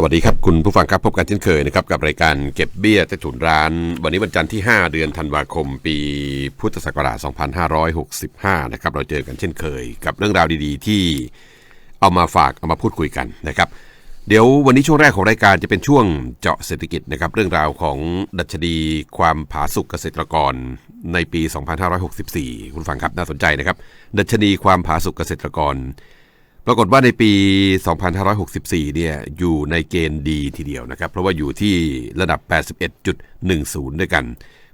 สวัสดีครับ คุณผู้ฟังครับพบกันเช่นเคยนะครับกับรายการเก็บเบี้ยใต้ถุนร้าน วันนี้วันจันทร์ที่ 5 เดือนธันวาคม ปีพุทธศักราช 2565 นะครับเราเจอกันเช่นเคย กับเรื่องราวดีๆ ที่เอามาฝากเอามาพูดคุยกันนะครับเดี๋ยววันนี้ช่วงแรกของรายการจะเป็นช่วงเจาะเศรษฐกิจนะครับเรื่องราวของดัชนีความผาสุกเกษตรกรในปี 2564 คุณฟังครับน่าสนใจนะครับดัชนีความผาสุกเกษตรกร ปรากฏว่าในปี 2564 เนี่ยอยู่ในเกณฑ์ดีทีเดียวนะครับ เพราะว่าอยู่ที่ระดับ 81.10 ด้วยกัน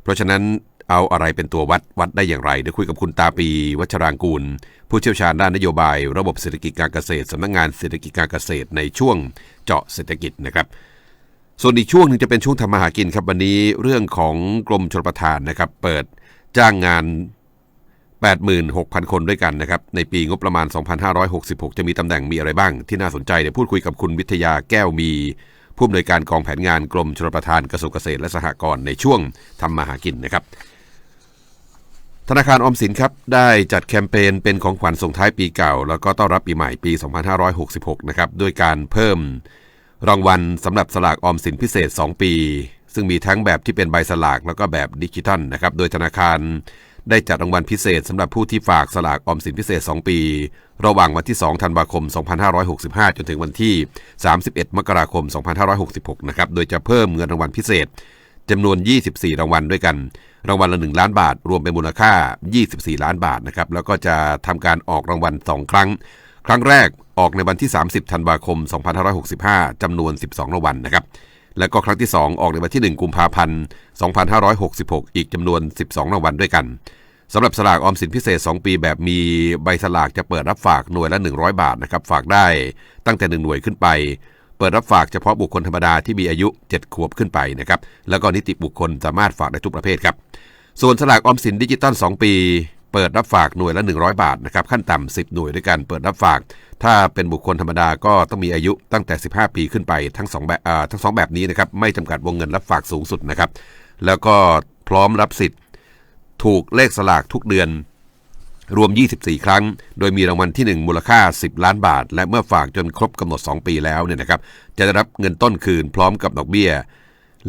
เพราะฉะนั้นเอาอะไรเป็นตัววัดวัดได้อย่างไรเดี๋ยวคุยกับคุณตาปี วัชรางกูล ผู้เชี่ยวชาญด้านนโยบาย ระบบเศรษฐกิจการเกษตรสำนักงงานเศรษฐกิจการเกษตรในช่วงเจาะเศรษฐกิจนะครับส่วนอีกช่วงหนึ่งจะเป็นช่วงทำมาหากินครับวันนี้เรื่องของกรมชลประทานนะครับ เปิดจ้างงาน 86,000 คนด้วยกันนะครับ ในปีงบประมาณ 2566 จะมีตำแหน่งมีอะไรบ้าง ที่น่าสนใจเดี๋ยวพูดคุยกับคุณวิทยาแก้วมีผู้อำนวยการกองแผนงานกรมชลประทานกระทรวงเกษตรและสหกรณ์ในช่วงทำมาหากินนะครับ ธนาคารออมสินครับ ได้จัดแคมเปญเป็นของขวัญส่งท้ายปีเก่า แล้วก็ต้อนรับปีใหม่ปี 2566 นะครับด้วยการเพิ่มรางวัลสำหรับสลากออมสินพิเศษ 2 ปี ซึ่งมีทั้งแบบที่เป็นใบสลากแล้วก็แบบดิจิทัลนะครับโดยธนาคาร ได้จัดรางวัลพิเศษสำหรับผู้ที่ฝากสลากออมสินพิเศษ 2 ปี ระหว่างวันที่ 2 ธันวาคม 2565 จนถึงวันที่ 31 มกราคม 2566 นะครับ โดยจะเพิ่มเงินรางวัลพิเศษจำนวน 24 รางวัลด้วยกัน รางวัลละ 1 ล้านบาท รวมเป็นมูลค่า 24 ล้านบาทนะครับ แล้วก็จะทำการออกรางวัล 2 ครั้ง ครั้งแรกออกในวันที่ 30 ธันวาคม 2565 จำนวน 12 รางวัลนะครับ แล้วก็ครั้งที่ 2 ออกในวันที่ 1 กุมภาพันธ์ 2566 อีกจำนวน 12 รางวัลด้วยกันสำหรับสลากออมสินพิเศษ 2 ปีแบบมีใบสลากจะเปิดรับฝากหน่วยละ 100 บาทนะครับฝากได้ตั้งแต่ 1 หน่วยขึ้นไป เปิดรับฝากเฉพาะบุคคลธรรมดาที่มีอายุ 7 ขวบขึ้นไปนะครับแล้วก็นิติบุคคลสามารถฝากได้ทุกประเภทครับส่วนสลากออมสินดิจิตอล2 ปี เปิดรับฝากหน่วยละ 100 บาทนะครับขั้นต่ำ10 หน่วยด้วยกันเปิดรับฝาก ถ้าเป็นบุคคลธรรมดาก็ต้องมีอายุตั้งแต่ 15 ปีขึ้นไปทั้ง2แบบทั้งสองแบบนี้นะครับไม่จำกัดวงเงินรับฝากสูงสุดนะครับแล้วก็พร้อมรับสิทธิ์ ถูกเลขสลากทุกเดือนรวม 24 ครั้ง โดยมีรางวัลที่ 1 มูลค่า 10 ล้านบาท และเมื่อฝากจนครบกำหนด 2 ปีแล้วเนี่ยนะครับ จะได้รับเงินต้นคืนพร้อมกับดอกเบี้ย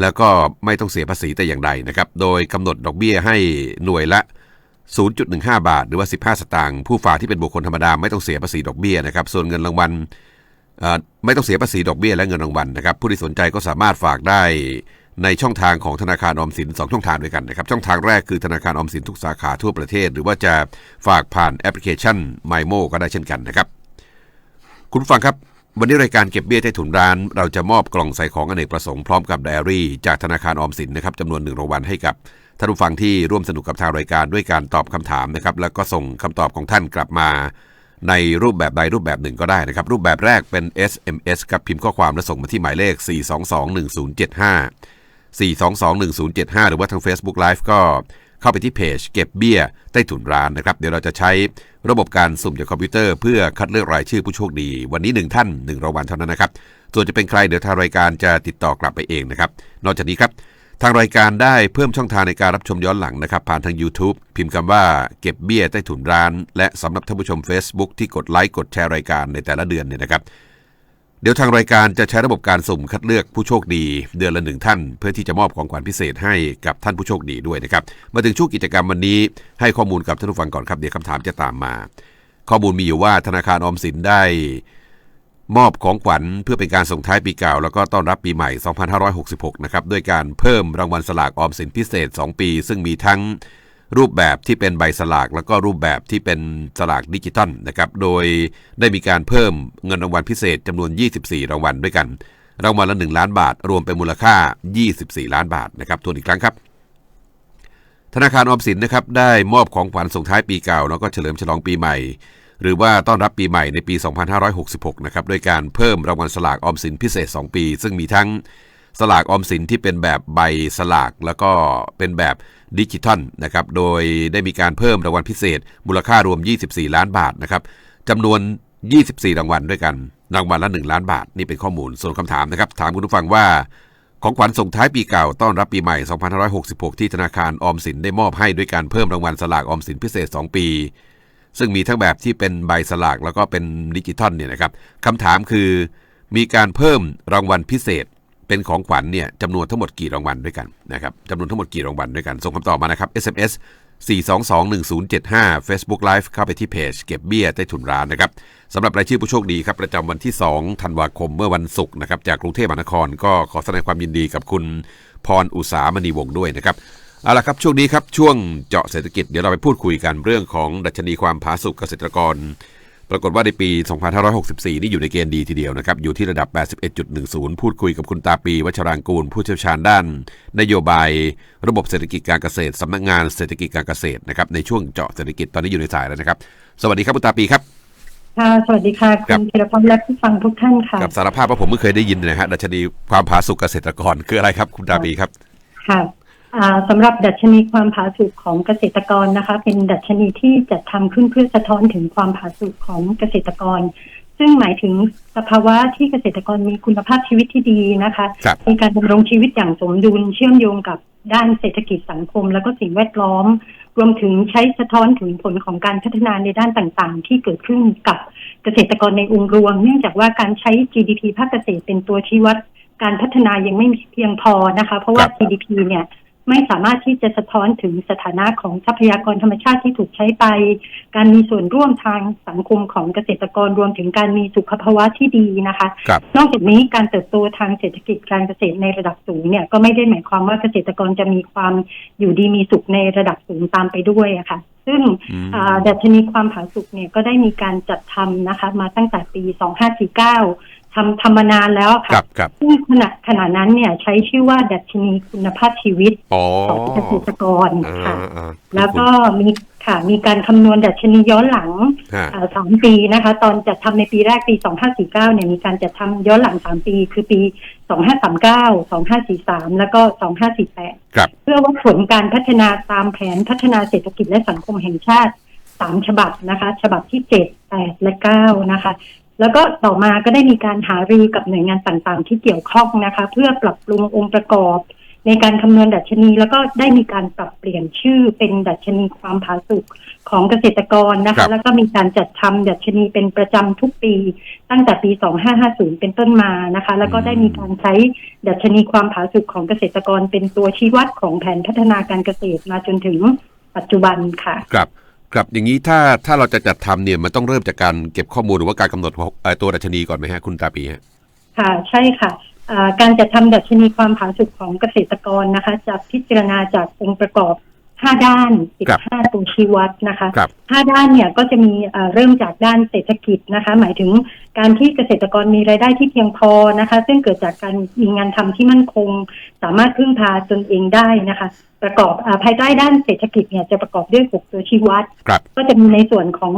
แล้วก็ไม่ต้องเสียภาษีแต่อย่างใดนะครับ โดยกำหนดดอกเบี้ยให้หน่วยละ 0.15 บาท หรือว่า 15 สตางค์ผู้ฝากที่เป็นบุคคลธรรมดาไม่ต้องเสียภาษีดอกเบี้ยนะครับส่วนเงินรางวัลไม่ต้องเสียภาษีดอกเบี้ยและเงินรางวัลนะครับผู้ที่สนใจก็สามารถฝากได้ในช่องทางของธนาคารออมสิน 2 ช่องทางด้วยกันนะครับ ช่องทางแรกคือธนาคารออมสินทุกสาขาทั่วประเทศ หรือว่าจะฝากผ่านแอปพลิเคชัน m y m o ก็ได้เช่นกันนะครับ คุณฟังครับ วันนี้รายการเก็บเบี้ยใต้ถุนร้าน เราจะมอบกล่องใส่ของอเนกประสงค์พร้อมกับไดอารี่จากธนาคารออมสินนะครับจำนวนหนึ่งรางวัลให้กับ ท่านผู้ฟังที่ร่วมสนุกกับทางรายการด้วยการตอบคำถามนะครับ แล้วก็ส่งคำตอบของท่านกลับมาในรูปแบบใดรูปแบบหนึ่งก็ได้นะครับ รูปแบบแรกเป็น SMS กับพิมพ์ข้อความและส่งมาที่หมายเลข 4221075 4221075 หรือว่าทาง Facebook Live ก็เข้าไปที่เพจเก็บเบี้ยใต้ถุนร้านนะครับ เดี๋ยวเราจะใช้ระบบการสุ่มจากคอมพิวเตอร์เพื่อคัดเลือกรายชื่อผู้โชคดี วันนี้ 1 ท่าน1รางวัลเท่านั้นนะครับ ส่วนจะเป็นใครเดี๋ยวทางรายการจะติดต่อกลับไปเองนะครับ นอกจากนี้ครับ ทางรายการได้เพิ่มช่องทางในการรับชมย้อนหลังนะครับ ผ่านทาง YouTube พิมพ์คำว่าเก็บเบี้ยใต้ถุนร้าน และสำหรับท่านผู้ชม Facebook ที่กดไลค์กดแชร์รายการในแต่ละเดือนเนี่ยนะครับ เดี๋ยวทางรายการจะใช้ระบบการสุ่มคัดเลือกผู้โชคดี เดือนละหนึ่งท่าน เพื่อที่จะมอบของขวัญพิเศษให้กับท่านผู้โชคดีด้วยนะครับมาถึงช่วงกิจกรรมวันนี้ ให้ข้อมูลกับท่านผู้ฟังก่อนครับเดี๋ยวคำถามจะตามมา ข้อมูลมีอยู่ว่าธนาคารออมสินได้ มอบของขวัญเพื่อเป็นการส่งท้ายปีเก่า แล้วก็ต้อนรับปีใหม่ 2566 นะครับ ด้วยการเพิ่มรางวัลสลากออมสินพิเศษ 2 ปี ซึ่งมีทั้งรูปแบบที่เป็นใบสลาก แล้วก็รูปแบบที่เป็นสลากดิจิตอลนะครับ โดยได้มีการเพิ่มเงินรางวัลพิเศษจำนวน 24 รางวัลด้วยกัน รางวัลละ 1 ล้านบาท รวมเป็นมูลค่า 24 ล้านบาทนะครับทวนอีกครั้งครับธนาคารออมสินนะครับได้มอบของขวัญส่งท้ายปีเก่า แล้วก็เฉลิมฉลองปีใหม่ หรือว่าต้อนรับปีใหม่ในปี 2566 นะครับด้วยการเพิ่มรางวัลสลากออมสินพิเศษ 2 ปี ซึ่งมีทั้งสลากออมสินที่เป็นแบบใบสลาก แล้วก็เป็นแบบดิจิทัลนะครับโดยได้มีการเพิ่มรางวัลพิเศษ มูลค่ารวม 24 ล้านบาทนะครับจำนวน 24 รางวัลด้วยกันรางวัลละ 1 ล้านบาท นี่เป็นข้อมูลส่วนคำถามนะครับ ถามคุณผู้ฟังว่าของขวัญส่งท้ายปีเก่าต้อนรับปีใหม่ 2566 ที่ธนาคารออมสินได้มอบให้ด้วยการเพิ่มรางวัลสลากออมสินพิเศษ 2 ปี ซึ่งมีทั้งแบบที่เป็นใบสลากแล้วก็เป็นดิจิทัลเนี่ยนะครับคำถามคือ มีการเพิ่มรางวัลพิเศษ เป็นของขวัญเนี่ยจำนวนทั้งหมดกี่รางวัลด้วยกันนะครับจำนวนทั้งหมดกี่รางวัลด้วยกันส่งคำตอบมานะครับ SMS 4221075 Facebook Live เข้าไปที่เพจเก็บเบี้ยใต้ถุนร้านนะครับสำหรับรายชื่อผู้โชคดีครับ ประจำวันที่ 2 ธันวาคมเมื่อวันศุกร์นะครับจากกรุงเทพมหานครก็ขอแสดงความยินดีกับคุณพรอุสามณีวงศ์ด้วยนะครับ เอาละครับช่วงนี้ครับช่วงเจาะเศรษฐกิจเดี๋ยวเราไปพูดคุยกันเรื่องของดัชนีความผาสุกเกษตรกร ปรากฏว่าในปี 2564 นี่อยู่ในเกณฑ์ดีทีเดียวนะครับ อยู่ที่ระดับ 81.10 พูดคุยกับคุณตาปี วัชรางกูล ผู้เชี่ยวชาญด้าน นโยบายระบบเศรษฐกิจการเกษตรสำนักงานเศรษฐกิจการเกษตรนะครับในช่วงเจาะเศรษฐกิจตอนนี้อยู่ในสายแล้วนะครับ สวัสดีครับคุณตาปีครับค่ะสวัสดีค่ะครัคุบณธีรพงศ์และผู้ฟังทุกท่านค่ะกับสารภาพว่าผมไม่เคยได้ยินเลยนะฮะดัชนีความผาสุกเกษตรกรคืออะไรครับ คุณตาปีครับค่ะอ่า สำหรับดัชนีความผาสุกของเกษตรกรนะคะ เป็นดัชนีที่จัดทำขึ้นเพื่อสะท้อนถึงความผาสุกของเกษตรกร ซึ่งหมายถึงสภาวะที่เกษตรกรมีคุณภาพชีวิตที่ดีนะคะครับมีการดำรงชีวิตอย่างสมดุลเชื่อมโยงกับด้านเศรษฐกิจสังคม แล้วก็สิ่งแวดล้อม รวมถึงใช้สะท้อนถึงผลของการพัฒนาในด้านต่างๆ ที่เกิดขึ้นกับเกษตรกรในองค์รวม เนื่องจากว่าการใช้ GDP ภาคเกษตรเป็นตัวชี้วัดการพัฒนายังไม่เพียงพอนะคะ เพราะว่าครับ GDP เนี่ย ไม่สามารถที่จะสะท้อนถึงสถานะของทรัพยากรธรรมชาติที่ถูกใช้ไป การมีส่วนร่วมทางสังคมของเกษตรกรรวมถึงการมีสุขภาวะที่ดีนะคะครับนอกจากนี้การเติบโตทางเศรษฐกิจการเกษตรในระดับสูงเนี่ยก็ไม่ได้หมายความว่าเกษตรกรจะมีความอยู่ดีมีสุขในระดับสูงตามไปด้วยอะค่ะซึ่งอืมอ่าดัชนีความผาสุกเนี่ยก็ได้มีการจัดทำนะคะ มาตั้งแต่ปี 2549 ทำทำมานานแล้วครัค่ะบครับซึ่งขณะขณะนั้นเนี่ยใช้ชื่อว่าดัชนีคุณภาพชีวิตอ๋อของเกษตรกรอ่าค่ะ อ่าแล้วก็มีค่ะมีการคำนวณดัชนีย้อนหลังฮะอ่าสามปีนะคะ ตอนจัดทำในปีแรกปี 2549เนี่ยมีการจัดทำย้อนหลัง3ปี คือปี 2539 2543 แล้วก็ 2548 ครับ เพื่อวัดผลการพัฒนาตามแผนพัฒนาเศรษฐกิจและสังคมแห่งชาติ 3 ฉบับนะคะ ฉบับที่ 7 8 และ 9 นะคะ แล้วก็ต่อมาก็ได้มีการหารือกับหน่วยงานต่างๆ ที่เกี่ยวข้องนะคะ เพื่อปรับปรุงองค์ประกอบ ในการคำนวณดัชนี แล้วก็ได้มีการปรับเปลี่ยนชื่อเป็นดัชนีความผาสุกของเกษตรกรนะครัคะบแล้วก็มีการจัดทำดัชนีเป็นประจำทุกปี ตั้งแต่ปี 2550 เป็นต้นมานะคะ แล้วก็ได้มีการใช้ดัชนีความผาสุกของเกษตรกร เป็นตัวชี้วัดของแผนพัฒนาการเกษตรมาจนถึงปัจจุบันค่ะครับ ครับอย่างนี้ถ้าถ้าเราจะจัดทำเนี่ยมันต้องเริ่มจากการเก็บข้อมูลหรือว่าการกำหนดเอ่อตัวดัชนีก่อนไหมฮะคุณตาปีฮะค่ะใช่ค่ะการจัดทำดัชนีความผาสุกของเกษตรกรนะคะจะพิจารณาจากองค์ประกอบ 5ด้านครับ15ตัวชี้วัดนะคะครับห้าด้านเนี่ยก็จะมีเอ่อเริ่มจากด้านเศรษฐกิจนะคะ หมายถึงการที่เกษตรกรมีรายได้ที่เพียงพอนะคะ ซึ่งเกิดจากการมีงานทำที่มั่นคง สามารถพึ่งพาตนเองได้นะคะ ประกอบอาภายใต้ด้านเศรษฐกิจเนี่ยจะประกอบด้วยหกตัวชี้วัดครับก็จะมีในส่วนของ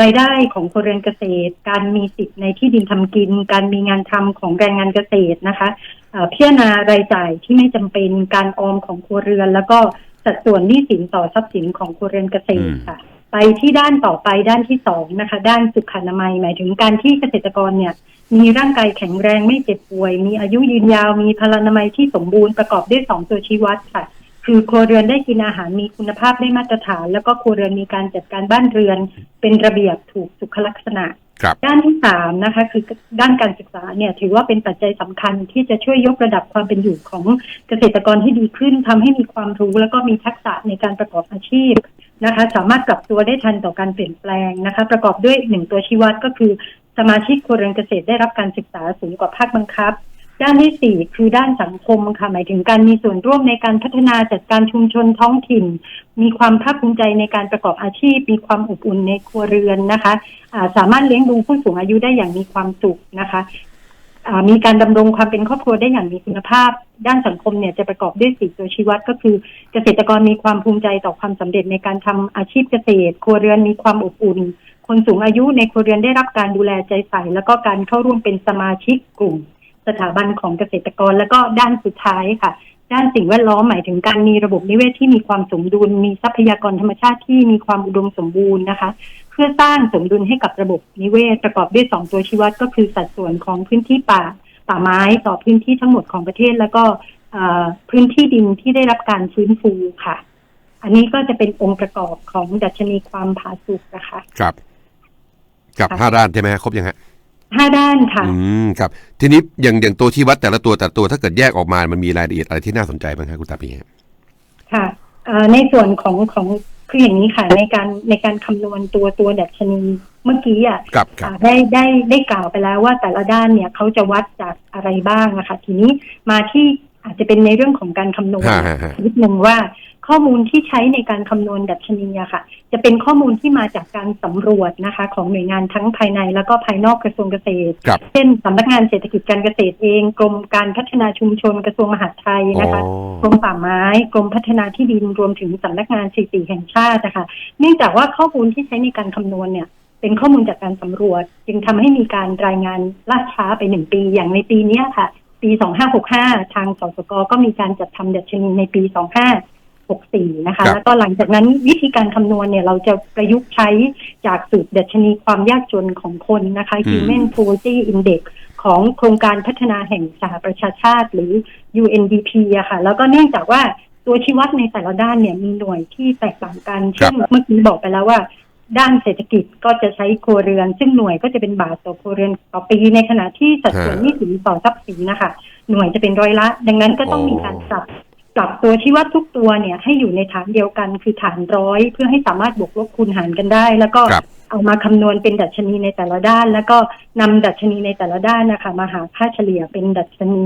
รายได้ของครัวเรือนเกษตร การมีสิทธิ์ในที่ดินทำกิน การมีงานทำของแรงงานเกษตรนะคะเอ่อพิจารณารายจ่ายที่ไม่จำเป็นการออมของครัวเรือนแล้วก็ สัดส่วนหนี้สินต่อทรัพย์สินของครัวเรือนเกษตรค่ะ ไปที่ด้านต่อไปด้านที่สองนะคะ ด้านสุขอนามัยหมายถึงการที่เกษตรกรเนี่ย มีร่างกายแข็งแรงไม่เจ็บป่วย มีอายุยืนยาวมีพลานามัยที่สมบูรณ์ประกอบด้วยสองตัวชี้วัดค่ะ คือครัวเรือนได้กินอาหารมีคุณภาพได้มาตรฐาน แล้วก็ครัวเรือนมีการจัดการบ้านเรือน เป็นระเบียบถูกสุขลักษณะครับ ด้านที่สามนะคะคือด้านการศึกษาเนี่ยถือว่าเป็นปัจจัยสำคัญที่จะช่วยยกระดับความเป็นอยู่ของเกษตรกรที่ดีขึ้นทำให้มีความรู้แล้วก็มีทักษะในการประกอบอาชีพนะคะสามารถปรับตัวได้ทันต่อการเปลี่ยนแปลงนะคะประกอบด้วยหนึ่งตัวชี้วัดก็คือ สมาชิกครัวเรือนเกษตรได้รับการศึกษาสูงกว่าภาคบังคับ ด้านที่สี่คือด้านสังคมค่ะหมายถึงการมีส่วนร่วมในการพัฒนาจัดการชุมชนท้องถิ่น มีความภาคภูมิใจในการประกอบอาชีพ มีความอบอุ่นในครัวเรือนนะคะาสามารถเลี้ยงดูผู้สูงอายุได้อย่างมีความสุขนะคะมีการดำรงความเป็นครอบครัวได้อย่างมีคุณภาพ ด้านสังคมเนี่ยจะประกอบด้วยสี่ตัวชี้วัดก็คือ เกษตรกรมีความภูมิใจต่อความสำเร็จในการทำอาชีพเกษตร ครัวเรือนมีความอบอุ่น คนสูงอายุในครัวเรือนได้รับการดูแลใจใส่แล้วก็การเข้าร่วมเป็นสมาชิกกลุ่ม สถาบันของเกษตรกร แล้วก็ด้านสุดท้ายค่ะ ด้านสิ่งแวดล้อมหมายถึงการมีระบบนิเวศที่มีความสมดุล มีทรัพยากรธรรมชาติที่มีความอุดมสมบูรณ์นะคะ เพื่อสร้างสมดุลให้กับระบบนิเวศประกอบด้วยสองตัวชี้วัดก็คือสัดส่วนของพื้นที่ป่าป่าไม้ต่อพื้นที่ทั้งหมดของประเทศ แล้วก็พื้นที่ดินที่ได้รับการฟื้นฟูค่ะ อันนี้ก็จะเป็นองค์ประกอบของดัชนีความผาสุกนะคะ ครับ กับห้าด้านใช่ไหมครบยังฮะ ห้าด้านค่ะ อืมครับ ทีนี้อย่างอย่างตัวชี้วัดแต่ละตัวแต่ละตัวถ้าเกิดแยกออกมา มันมีรายละเอียดอะไรที่น่าสนใจบ้างครับคุณตาปีฮะค่ะเอ่อในส่วนของของคืออย่างนี้ค่ะ ในการในการคำนวณตัวตัวดัชนีเมื่อกี้อะครับครับ อ่าได้ได้ได้กล่าวไปแล้วว่าแต่ละด้านเนี่ยเขาจะวัดจากอะไรบ้างนะคะทีนี้มาที่ อาจจะเป็นในเรื่องของการคำนวณฮะฮะฮะนิดนึงว่าข้อมูลที่ใช้ในการคำนวณดัชนีอะค่ะ จะเป็นข้อมูลที่มาจากการสำรวจนะคะ ของหน่วยงานทั้งภายในแล้วก็ภายนอกกระทรวงเกษตรครับเช่นสำนักงานเศรษฐกิจการเกษตรเองกรมการพัฒนาชุมชนกระทรวงมหาดไทยนะคะอ๋อกรมป่าไม้กรมพัฒนาที่ดินรวมถึงสำนักงานสถิติแห่งชาตินะคะเนื่องจากว่าข้อมูลที่ใช้ในการคำนวณเนี่ยเป็นข้อมูลจากการสำรวจ จึงทำให้มีการรายงานล่าช้าไปหนึ่งปีอย่างในปีเนี้ยค่ะ ปี 2565 ทางสสกก็มีการจัดทำดัชนีในปี 2564 นะคะครับแล้วก็หลังจากนั้นวิธีการคำนวณเนี่ยเราจะประยุกต์ใช้จากสูตรดัชนีความยากจนของคนนะคะ Human Poverty Index ของโครงการพัฒนาแห่งสหประชาชาติหรือ UNDP อะค่ะ แล้วก็เนื่องจากว่าตัวชี้วัดในแต่ละด้านเนี่ยมีหน่วยที่แตกต่างกันครัเช่บนเมื่อกี้บอกไปแล้วว่า ด้านเศรษฐกิจก็จะใช้ครัวเรือน ซึ่งหน่วยก็จะเป็นบาทต่อครัวเรือนต่อปีในขณะที่สัดส่วนหนี้สินต่อทรัพย์สินนะคะ หน่วยจะเป็นร้อยละ ดังนั้นก็ต้องมีการปรับปรับตัวชี้วัดทุกตัวเนี่ยให้อยู่ในฐานเดียวกันคือฐานร้อยเพื่อให้สามารถบวกลบคูณหารกันได้ แล้วก็เอามาคำนวณเป็นดัชนีในแต่ละด้าน แล้วก็นำดัชนีในแต่ละด้านนะคะมาหาค่าเฉลี่ยเป็นดัชนี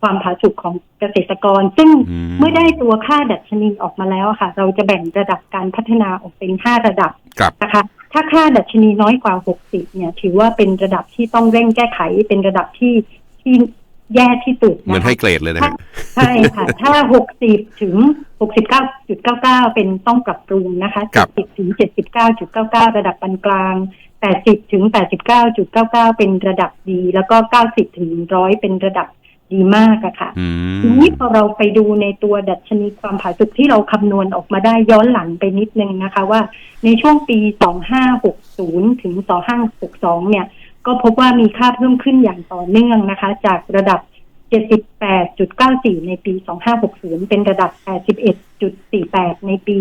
ความผาสุกของเกษตรกร ซึ่งอืมเมื่อได้ตัวค่าดัชนีออกมาแล้วอะค่ะ เราจะแบ่งระดับการพัฒนาออกเป็นห้าระดับครับนะคะ ถ้าค่าดัชนีน้อยกว่า60เนี่ย ถือว่าเป็นระดับที่ต้องเร่งแก้ไขเป็นระดับที่ที่แย่ที่สุดเหมือนนะคะให้เกรดเลยนะฮะใช่ค่ะ ถ้า60ถึง69.99เป็นต้องปรับปรุงนะคะครับ70ถึง79.99ระดับปานกลาง80ถึง89.99เป็นระดับดี แล้วก็90ถึง100เป็นระดับ ดีมากอะค่ะอืมทีนี้พอเราไปดูในตัวดัชนีความผาสุกที่เราคำนวณออกมาได้ย้อนหลังไปนิดนึงนะคะ ว่าในช่วงปี 2560 ถึง 2562 เนี่ย ก็พบว่ามีค่าเพิ่มขึ้นอย่างต่อเนื่องนะคะ จากระดับ 78.94 ในปี 2560 เป็นระดับ 81.48 ในปี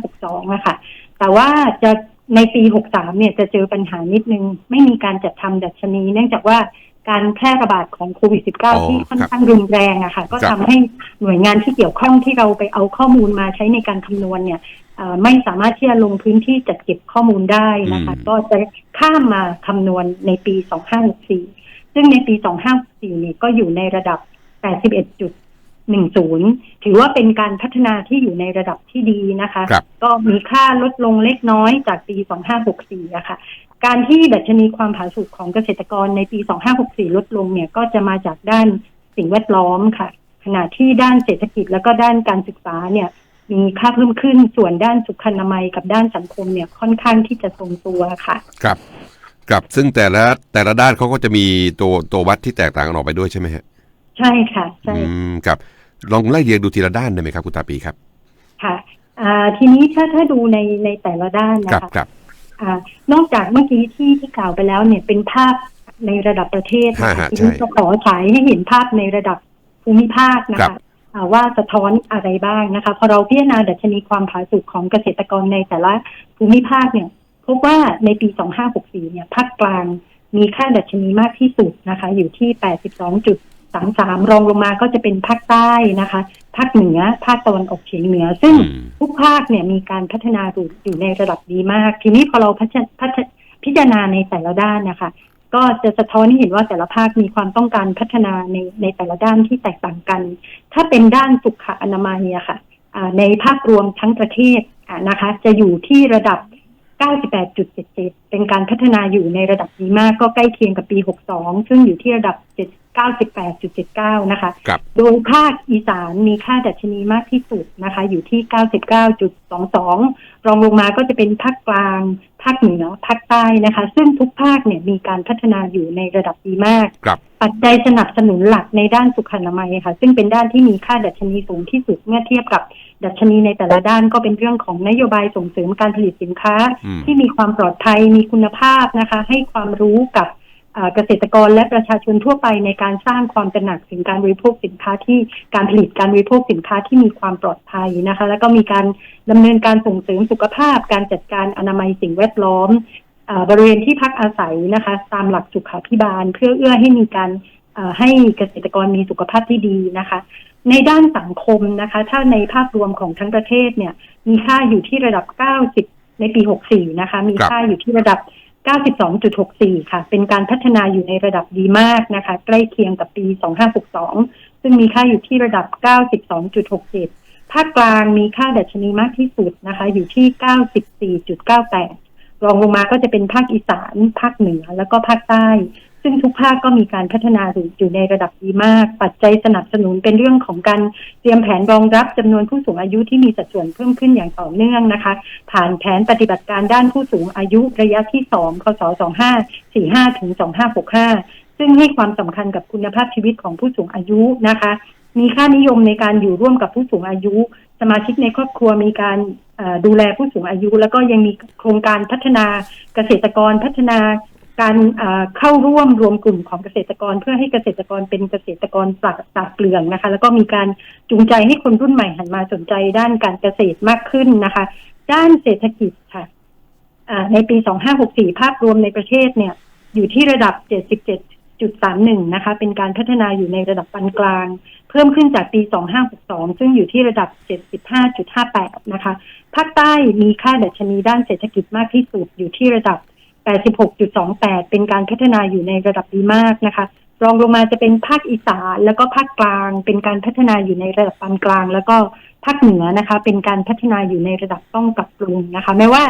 2562 นะคะ แต่ว่าจะในปี 63 เนี่ยจะเจอปัญหานิดนึง ไม่มีการจัดทำดัชนี เนื่องจากว่า การแพร่ระบาดของโควิดอ๋อ -19 ที่ค่อนครับข้างรุนแรงอะค่ะ ก็ครัทำบให้หน่วยงานที่เกี่ยวข้องที่เราไปเอาข้อมูลมาใช้ในการคำนวณเนี่ยเอ่อไม่สามารถที่จะลงพื้นที่จัดเก็บข้อมูลได้นะคะอืมก็จะข้ามมาคำนวณในปี 2564 ซึ่งในปี 2564เนี่ยก็อยู่ในระดับ 81.10 ถือว่าเป็นการพัฒนาที่อยู่ในระดับที่ดีนะคะครับก็มีค่าลดลงเล็กน้อยจากปี 2564อะค่ะ การที่ดัชนีความผาสุกของเกษตรกรในปี 2564 ลดลงเนี่ยก็จะมาจากด้านสิ่งแวดล้อมค่ะ ขณะที่ด้านเศรษฐกิจแล้วก็ด้านการศึกษาเนี่ยมีค่าเพิ่มขึ้นส่วนด้านสุขอนามัยกับด้านสังคมเนี่ยค่อนข้างที่จะทรงตัวค่ะ ครับ ครับซึ่งแต่ละแต่ละด้านเขาก็จะมีตัวตัววัดที่แตกต่างกันออกไปด้วยใช่ไหมฮะใช่ค่ะใช่อืมครับลองไล่เรียงดูทีละด้านได้ไหมครับคุณตาปีครับ ค่ะ อ่าทีนี้ถ้าถ้าดูในในแต่ละด้านครันะบคะ ครับอ่านอกจากเมื่อกี้ที่ที่กล่าวไปแล้วเนี่ยเป็นภาพในระดับประเทศนะฮะคะฮะทีนี้ใช่จะขอฉายให้เห็นภาพในระดับภูมิภาคนะครัคะบ อ่าว่าสะท้อนอะไรบ้างนะคะ พอเราพิจารณาดัชนีความผาสุกของเกษตรกรในแต่ละภูมิภาคเนี่ยพบว่าในปี 2564 เนี่ยภาคกลางมีค่าดัชนีมากที่สุดนะคะ อยู่ที่ 82.33 รองลงมาก็จะเป็นภาคใต้นะคะ ภาคเหนือ ภาคตะวันออกเฉียงเหนือ ซึ่งอืมทุกภาคเนี่ยมีการพัฒนาอยู่อยู่ในระดับดีมาก ทีนี้พอเราพัฒพัฒพิจารณาในแต่ละด้านนะคะ ก็จะสะท้อนให้เห็นว่าแต่ละภาคมีความต้องการพัฒนาในในแต่ละด้านที่แตกต่างกัน ถ้าเป็นด้านสุขอนามัยอะค่ะอ่าในภาพรวมทั้งประเทศอ่านะคะ จะอยู่ที่ระดับ 98.77 เป็นการพัฒนาอยู่ในระดับดีมากก็ใกล้เคียงกับปี 62 ซึ่งอยู่ที่ระดับ 98.79 นะคะ ครับ โดยภาคอีสานมีค่าดัชนีมากที่สุดนะคะ อยู่ที่ 99.22 รองลงมาก็จะเป็นภาคกลาง ภาคเหนือ ภาคใต้นะคะ ซึ่งทุกภาคเนี่ยมีการพัฒนาอยู่ในระดับดีมาก ครับ ปัจจัยสนับสนุนหลักในด้านสุขอนามัยค่ะ ซึ่งเป็นด้านที่มีค่าดัชนีสูงที่สุดเมื่อเทียบกับดัชนีในแต่ละด้านก็เป็นเรื่องของนโยบายส่งเสริมการผลิตสินค้า อืม ที่มีความปลอดภัยมีคุณภาพนะคะ ให้ความรู้กับ เกษตรกรและประชาชนทั่วไปในการสร้างความตระหนักถึงการบริโภคสินค้าที่การผลิตการบริโภคสินค้าที่มีความปลอดภัยนะคะ แล้วก็มีการดำเนินการส่งเสริมสุขภาพ การจัดการอนามัยสิ่งแวดล้อมอบริเวณที่พักอาศัยนะคะ ตามหลักสุขาภิบาล เพื่อเอื้อให้มีการให้เกษตรกรมีสุขภาพที่ดีนะคะ ในด้านสังคมนะคะ ถ้าในภาพรวมของทั้งประเทศเนี่ย มีค่าอยู่ที่ระดับ 90 ในปี 64 นะคะ มีค่าอยู่ที่ระดับ 92.64 ค่ะ เป็นการพัฒนาอยู่ในระดับดีมากนะคะ ใกล้เคียงกับปี 2562 ซึ่งมีค่าอยู่ที่ระดับ 92.67 ภาคกลางมีค่าดัชนีมากที่สุดนะคะ อยู่ที่ 94.98 รองลงมาก็จะเป็นภาคอีสาน ภาคเหนือ แล้วก็ภาคใต้ ซึ่งทุกภาคก็มีการพัฒนาอยู่ในระดับดีมาก ปัจจัยสนับสนุนเป็นเรื่องของการเตรียมแผนรองรับจำนวนผู้สูงอายุที่มีสัดส่วนเพิ่มขึ้นอย่างต่อเนื่องนะคะ ผ่านแผนปฏิบัติการด้านผู้สูงอายุระยะที่2คศ2545ถึง2565 ซึ่งให้ความสำคัญกับคุณภาพชีวิตของผู้สูงอายุนะคะมีค่านิยมในการอยู่ร่วมกับผู้สูงอายุ สมาชิกในครอบครัวมีการดูแลผู้สูงอายุ แล้วก็ยังมีโครงการพัฒนาเกษตรกรพัฒนา การเข้าร่วมรวมกลุ่มของเกษตรกร เพื่อให้เกษตรกรเป็นเกษตรกรปลักปลักเปลืองนะคะ แล้วก็มีการจูงใจให้คนรุ่นใหม่หันมาสนใจด้านการเกษตรมากขึ้นนะคะ ด้านเศรษฐกิจค่ะในปี 2564 ภาพรวมในประเทศเนี่ย อยู่ที่ระดับ 77.31 นะคะ เป็นการพัฒนาอยู่ในระดับปานกลาง เพิ่มขึ้นจากปี 2562 ซึ่งอยู่ที่ระดับ 75.58 นะคะ ภาคใต้มีค่าดัชนีด้านเศรษฐกิจมากที่สุดอยู่ที่ระดับ 86.28 เป็นการพัฒนาอยู่ในระดับดีมากนะคะ รองลงมาจะเป็นภาคอีสานแล้วก็ภาคกลาง เป็นการพัฒนาอยู่ในระดับปานกลาง แล้วก็ภาคเหนือนะคะ เป็นการพัฒนาอยู่ในระดับต้องปรับปรุงนะคะ แม้ว่า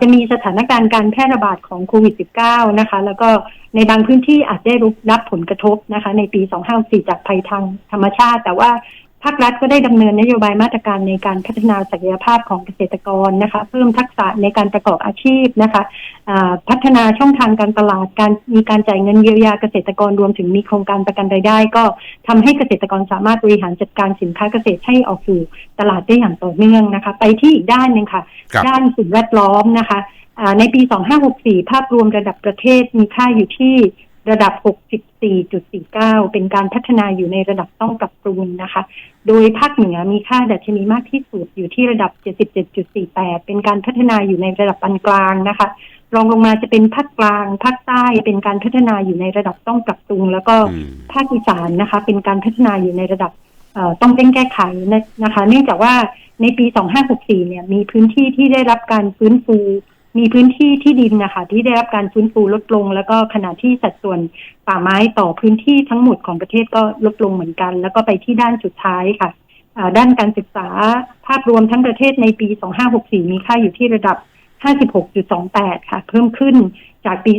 จะมีสถานการณ์การแพร่ระบาดของโควิด -19 นะคะ แล้วก็ในบางพื้นที่อาจได้รับผลกระทบนะคะ ในปี 2564จากภัยทางธรรมชาติ แต่ว่า ภาครัฐก็ได้ดำเนินนโยบายมาตรการในการพัฒนาศักยภาพของเกษตรกรนะคะ เพิ่มทักษะในการประกอบอาชีพนะคะอ่าพัฒนาช่องทางการตลาดการมีการจ่ายเงินเยียวยาเกษตรกรรวมถึงมีโครงการประกันรายได้ ก็ทำให้เกษตรกรสามารถบริหารจัดการสินค้าเกษตรให้ออกสู่ตลาดได้อย่างต่อเนื่องนะคะ ไปที่อีกด้านหนึ่งค่ะครับด้านสิ่งแวดล้อมนะคะอ่าในปี 2564 ภาพรวมระดับประเทศมีค่าอยู่ที่ ระดับ 64.49 เป็นการพัฒนาอยู่ในระดับต้องปรับปรุงนะคะ โดยภาคเหนือมีค่าดัชนีมากที่สุดอยู่ที่ระดับ 77.48 เป็นการพัฒนาอยู่ในระดับปานกลางนะคะ รองลงมาจะเป็นภาคกลาง ภาคใต้เป็นการพัฒนาอยู่ในระดับต้องปรับปรุง แล้วก็อืมภาคอีสานนะคะ เป็นการพัฒนาอยู่ในระดับเอ่อต้องเร่งแก้ไขนะคะ เนื่องจากว่าในปี 2564 เนี่ย มีพื้นที่ที่ได้รับการฟื้นฟู มีพื้นที่ที่ดินนะคะ ที่ได้รับการฟื้นฟูลดลง แล้วก็ขณะที่สัดส่วนป่าไม้ต่อพื้นที่ทั้งหมดของประเทศก็ลดลงเหมือนกัน แล้วก็ไปที่ด้านสุดท้ายค่ะด้านการศึกษาภาพรวมทั้งประเทศในปี 2564 มีค่าอยู่ที่ระดับ 56.28 ค่ะ เพิ่มขึ้นจากปี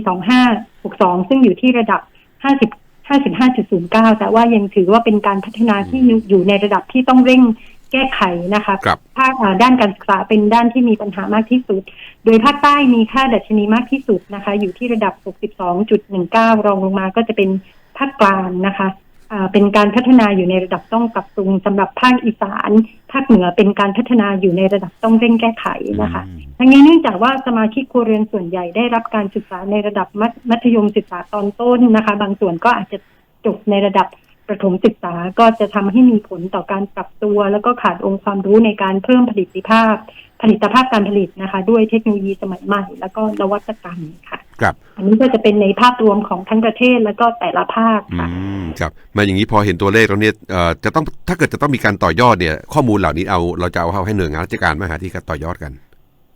2562 ซึ่งอยู่ที่ระดับ 50 55.09 แต่ว่ายังถือว่าเป็นการพัฒนาที่อยู่ในระดับที่ต้องเร่ง แก้ไขนะคะครับภาคอ่าด้านการศึกษาเป็นด้านที่มีปัญหามากที่สุด โดยภาคใต้มีค่าดัชนีมากที่สุดนะคะ อยู่ที่ระดับ 62.19 รองลงมาก็จะเป็นภาคกลางนะคะอ่าเป็นการพัฒนาอยู่ในระดับต้องปรับปรุงสำหรับภาคอีสาน ภาคเหนือเป็นการพัฒนาอยู่ในระดับต้องเร่งแก้ไขนะคะอืมทั้งนี้เนื่องจากว่าสมาชิกครัวเรือนส่วนใหญ่ได้รับการศึกษาในระดับมัธมัธยมศึกษาตอนต้นนะคะ บางส่วนก็อาจจะจบในระดับ ประถมศึกษาก็จะทำให้มีผลต่อการปรับตัว แล้วก็ขาดองค์ความรู้ในการเพิ่มผลิตภาพ ผลิตภาพการผลิตนะคะ ด้วยเทคโนโลยีสมัยใหม่ แล้วก็นวัตกรรมค่ะครับอันนี้ก็จะเป็นในภาพรวมของทั้งประเทศแล้วก็แต่ละภาคอืค่ะมครับมาอย่างนี้พอเห็นตัวเลขแล้วเนี่ยเอ่อจะต้องถ้าเกิดจะต้องมีการต่อยอดเนี่ย ข้อมูลเหล่านี้เอาเราจะเอาเข้าให้หน่วยงานราชการมาหาที่การต่อยอดกัน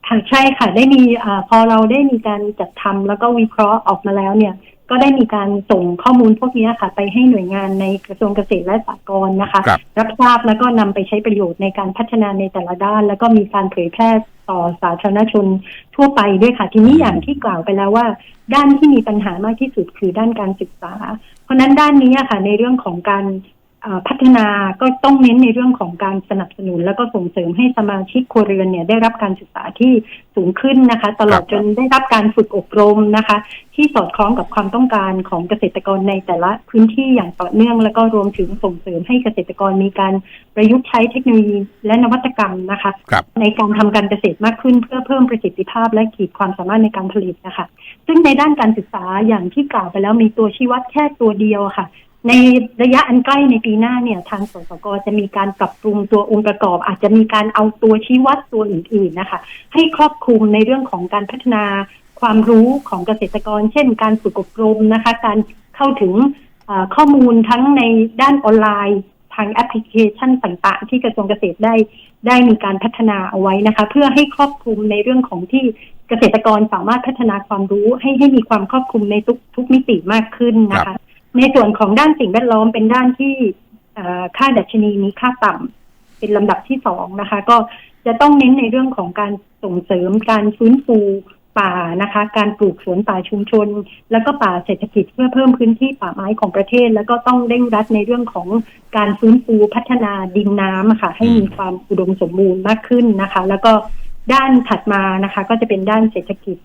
ค่ะใช่ค่ะได้มีอาพอเราได้มีการจัดทำแล้วก็วิเคราะห์ออกมาแล้วเนี่ย ก็ได้มีการส่งข้อมูลพวกนี้ค่ะ ไปให้หน่วยงานในกระทรวงเกษตรและสหกรณ์นะคะครับรับทราบแล้วก็นำไปใช้ประโยชน์ในการพัฒนาในแต่ละด้าน แล้วก็มีการเผยแพร่ต่อสาธารณชนทั่วไปด้วยค่ะ ทีนี้อย่างที่กล่าวไปแล้วว่า ด้านที่มีปัญหามากที่สุดคือด้านการศึกษา เพราะฉะนั้นด้านนี้อะค่ะในเรื่องของการเอ่อ พัฒนาก็ต้องเน้นในเรื่องของการสนับสนุน แล้วก็ส่งเสริมให้สมาชิกครัวเรือนเนี่ยได้รับการศึกษาที่สูงขึ้นนะคะ ตลอดครับจนได้รับการฝึกอบรมนะคะ ที่สอดคล้องกับความต้องการของเกษตรกรในแต่ละพื้นที่อย่างต่อเนื่อง แล้วก็รวมถึงส่งเสริมให้เกษตรกรมีการประยุกต์ใช้เทคโนโลยีและนวัตกรรมนะคะครับในการทำการเกษตรมากขึ้นเพื่อเพิ่มประสิทธิภาพและขีดความสามารถในการผลิตนะคะ ซึ่งในด้านการศึกษาอย่างที่กล่าวไปแล้วมีตัวชี้วัดแค่ตัวเดียวอะค่ะ ในระยะอันใกล้ในปีหน้าเนี่ย ทางสสกจะมีการปรับปรุงตัวองค์ประกอบ อาจจะมีการเอาตัวชี้วัดตัวอื่น ๆนะคะ ให้ครอบคลุมในเรื่องของการพัฒนาความรู้ของเกษตรกร เช่น การฝึกอบรมนะคะ การเข้าถึงข้อมูลทั้งในด้านออนไลน์ทางแอปพลิเคชันต่างๆ ที่กระทรวงเกษตรได้ได้มีการพัฒนาเอาไว้นะคะ เพื่อให้ครอบคลุมในเรื่องของที่เกษตรกรสามารถพัฒนาความรู้ให้ให้มีความครอบคลุมในทุกทุกมิติมากขึ้นนะครัคะ ในส่วนของด้านสิ่งแวดล้อมเป็นด้านที่ค่าดัชนีมีค่าต่ำเป็นลำดับที่สองนะคะ ก็จะต้องเน้นในเรื่องของการส่งเสริมการฟื้นฟูป่านะคะ การปลูกสวนป่าชุมชน แล้วก็ป่าเศรษฐกิจเพื่อเพิ่มพื้นที่ป่าไม้ของประเทศ แล้วก็ต้องเร่งรัดในเรื่องของการฟื้นฟูพัฒนาดินน้ำค่ะ ให้มีความอุดมสมบูรณ์มากขึ้นนะคะ แล้วก็ด้านถัดมานะคะ ก็จะเป็นด้านเศรษฐกิจ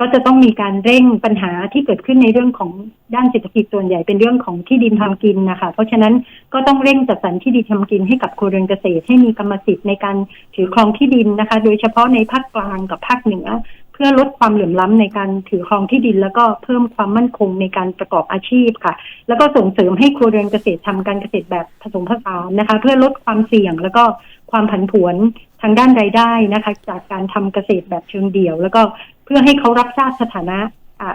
ก็จะต้องมีการเร่งปัญหาที่เกิดขึ้นในเรื่องของด้านเศรษฐกิจส่วนใหญ่เป็นเรื่องของที่ดินทำกินนะคะ เพราะฉะนั้นก็ต้องเร่งจัดสรรที่ดินทำกินให้กับครัวเรือนเกษตรให้มีกรรมสิทธิ์ในการถือครองที่ดินนะคะ โดยเฉพาะในภาคกลางกับภาคเหนือ เพื่อลดความเหลื่อมล้ำในการถือครองที่ดิน แล้วก็เพิ่มความมั่นคงในการประกอบอาชีพค่ะ แล้วก็ส่งเสริมให้ครัวเรือนเกษตรทำการเกษตรแบบผสมผสานนะคะ เพื่อลดความเสี่ยงแล้วก็ความผันผวนทางด้านรายได้นะคะ จากการทำเกษตรแบบเชิงเดี่ยว แล้วก็ พื่อให้เขารับทราบสถานะ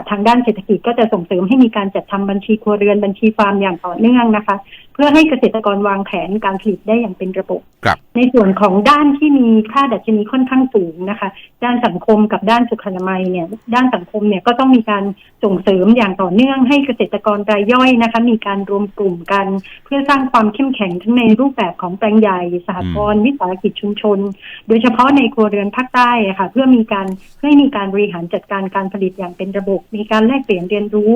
ทางด้านเศรษฐกิจก็จะส่งเสริมให้มีการจัดทำบัญชีครัวเรือนบัญชีฟาร์มอย่างต่อเนื่องนะคะ พื่อให้เกษตรกรวางแผนการผลิตได้อย่างเป็นระบบครับในส่วนของด้านที่มีค่าดัชนีค่อนข้างสูงนะคะ ด้านสังคมกับด้านสุขอนามัยเนี่ย ด้านสังคมเนี่ยก็ต้องมีการส่งเสริมอย่างต่อเนื่องให้เกษตรกรรายย่อยนะคะ มีการรวมกลุ่มกัน เพื่อสร้างความเข้มแข็งทั้งในรูปแบบของแปลงใหญ่สหกรณ์วิสาหกิจชุมชน โดยเฉพาะในครัวเรือนภาคใต้อะค่ะ เพื่อมีการเพื่อให้มีการบริหารจัดการการผลิตอย่างเป็นระบบ มีการแลกเปลี่ยนเรียนรู้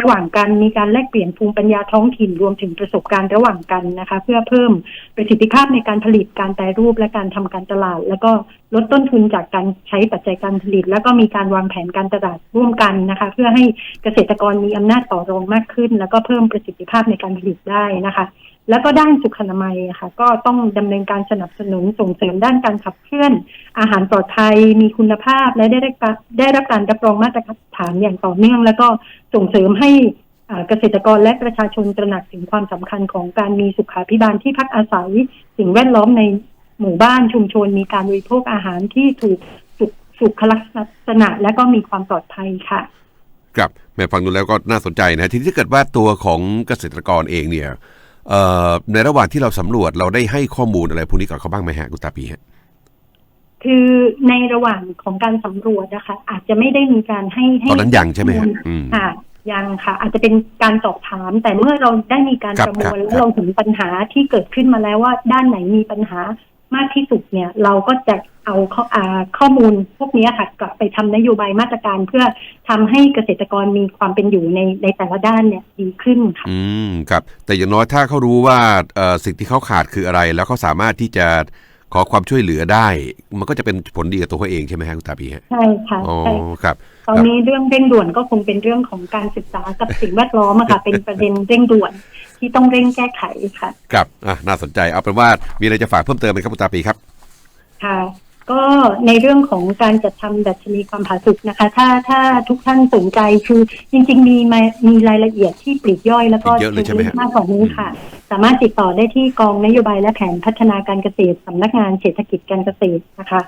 ระหว่างกันมีการแลกเปลี่ยนภูมิปัญญาท้องถิ่นรวมถึงประสบการณ์ระหว่างกันนะคะ เพื่อเพิ่มประสิทธิภาพในการผลิตการแปรรูปและการทำการตลาด แล้วก็ลดต้นทุนจากการใช้ปัจจัยการผลิต แล้วก็มีการวางแผนการตลาดร่วมกันนะคะ เพื่อให้เกษตรกรมีอำนาจต่อรองมากขึ้น แล้วก็เพิ่มประสิทธิภาพในการผลิตได้นะคะแล้วก็ด้านสุขอนามัยค่ะ ก็ต้องดำเนินการสนับสนุนส่งเสริมด้านการขับเคลื่อน อาหารปลอดภัยมีคุณภาพ และได้รับการได้รับการรับรองมาตรฐานอย่างต่อเนื่อง แล้วก็ส่งเสริมให้ เกษตรกรและประชาชนตระหนักถึงความสำคัญของการมีสุขาภิบาลที่พักอาศัย สิ่งแวดล้อมในหมู่บ้านชุมชน มีการบริโภคอาหารที่ถูกสุขลักษณะและก็มีความปลอดภัยค่ะ ครับแม่ฟังดูแล้วก็น่าสนใจนะทีนี้ถ้าเกิดว่าตัวของเกษตรกรเองเนี่ยในระหว่างที่เราสำรวจเราได้ให้ข้อมูลอะไรพวกนี้กับเขาบ้างไหมฮะคุณตาปีฮะคือในระหว่างของการสำรวจนะคะ อาจจะไม่ได้มีการให้ตอนนั้นยังใช่ไหมฮะอืมค่ะ ยังค่ะ อาจจะเป็นการสอบถาม แต่เมื่อเราได้มีการครับประมวลครับแล้วเราเห็นปัญหาที่เกิดขึ้นมาแล้วว่าด้านไหนมีปัญหามากที่สุดเนี่ย เราก็จะเอาข้ออ่าข้อมูลพวกนี้ค่ะกลับไปทำนโยบายมาตรการเพื่อทำให้เกษตรกรมีความเป็นอยู่ในในแต่ละด้านเนี่ยดีขึ้นค่ะอืมครับแต่อย่างน้อยถ้าเขารู้ว่าเอ่อสิ่งที่เขาขาดคืออะไร แล้วเขาสามารถที่จะขอความช่วยเหลือได้ มันก็จะเป็นผลดีกับตัวเขาเองใช่ไหมฮะคุณตาปีฮะใช่ค่ะอ๋อใช่ครับ ตอนนี้เรื่องเร่งด่วนก็คงเป็นเรื่องของการศึกษากับสิ่งแวดล้อมอะค่ะ เป็นประเด็นเร่งด่วนที่ต้องเร่งแก้ไขค่ะ ครับอะน่าสนใจเอาเป็นว่ามีอะไรจะฝากเพิ่มเติมไหมครับคุณตาปีครับ ค่ะ ก็ในเรื่องของการจัดทำดัชนีความผาสุกนะคะ ถ้าถ้าทุกท่านสนใจคือจริง ๆ มีมามีรายละเอียดที่ปลีกย่อยแล้วก็เยอะเลยใช่ไหมฮะมากกว่านี้ค่ะ สามารถติดต่อได้ที่กองนโยบายและแผนพัฒนาการเกษตรสำนักงานเศรษฐกิจการเกษตรนะคะ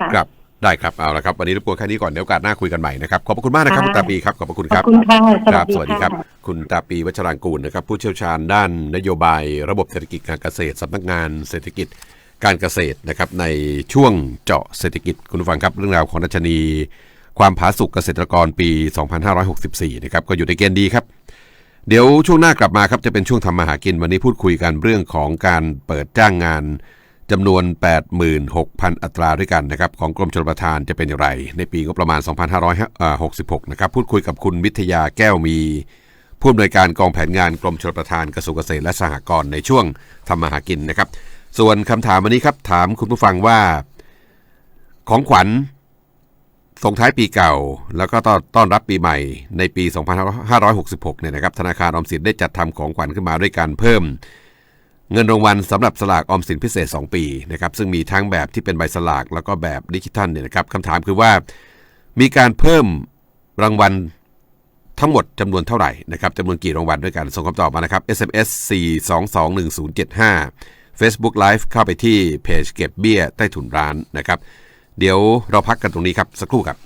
ค่ะครับ ได้ครับเอาละครับวันนี้รบกวนแค่นี้ก่อนเดี๋ยวโอกาสหน้าคุยกันใหม่นะครับขอบพระคุณมากนะครับค่ะคุณตาปีครับขอบพระคุณขคอรับบคุณค่ะสควัรัสบดีสวัสดีคค่ะรับ คุณตาปีวัชรางกูลนะครับ ผู้เชี่ยวชาญด้านนโยบาย ระบบเศรษฐกิจการเกษตรสำนักงานเศรษฐกิจการเกษตรนะครับในช่วงเจาะเศรษฐกิจคุณผู้ฟังครับ เรื่องราวของดัชนี ความผาสุกเกษตรกรปี 2564 นะครับก็อยู่ในเกณฑ์ดีครับ เดี๋ยวช่วงหน้ากลับมาครับจะเป็นช่วงทำมาหากินวันนี้พูดคุยกันเรื่องของการเปิดจ้างงาน จำนวน 86,000 อัตราด้วยกันนะครับของกรมชลประทานจะเป็นอย่างไร ในปีงบประมาณ 2566 นะครับ พูดคุยกับคุณวิทยาแก้วมี ผู้อำนวยการกองแผนงานกรมชลประทานกระทรวงเกษตรและสหกรณ์ในช่วงทำมาหากินนะครับ ส่วนคำถามวันนี้ครับ ถามคุณผู้ฟังว่า ของขวัญส่งท้ายปีเก่า แล้วก็ต้อนอนรับปีใหม่ในปี 2566 เนี่ยนะครับ ธนาคารออมสินได้จัดทำของขวัญขึ้นมาด้วยการเพิ่ม เงินรางวัลสำหรับสลากออมสินพิเศษ 2 ปีนะครับซึ่งมีทั้งแบบที่เป็นใบสลากแล้วก็แบบดิจิทัลเนี่ยนะครับคำถามคือว่ามีการเพิ่มรางวัลทั้งหมดจำนวนเท่าไหร่นะครับจำนวนกี่รางวัลด้วยกันส่งคำตอบมานะครับ SMS 4221075 Facebook Live เข้าไปที่เพจเก็บเบี้ยใต้ถุนร้านนะครับ เดี๋ยวเราพักกันตรงนี้ครับ สักครู่ครับ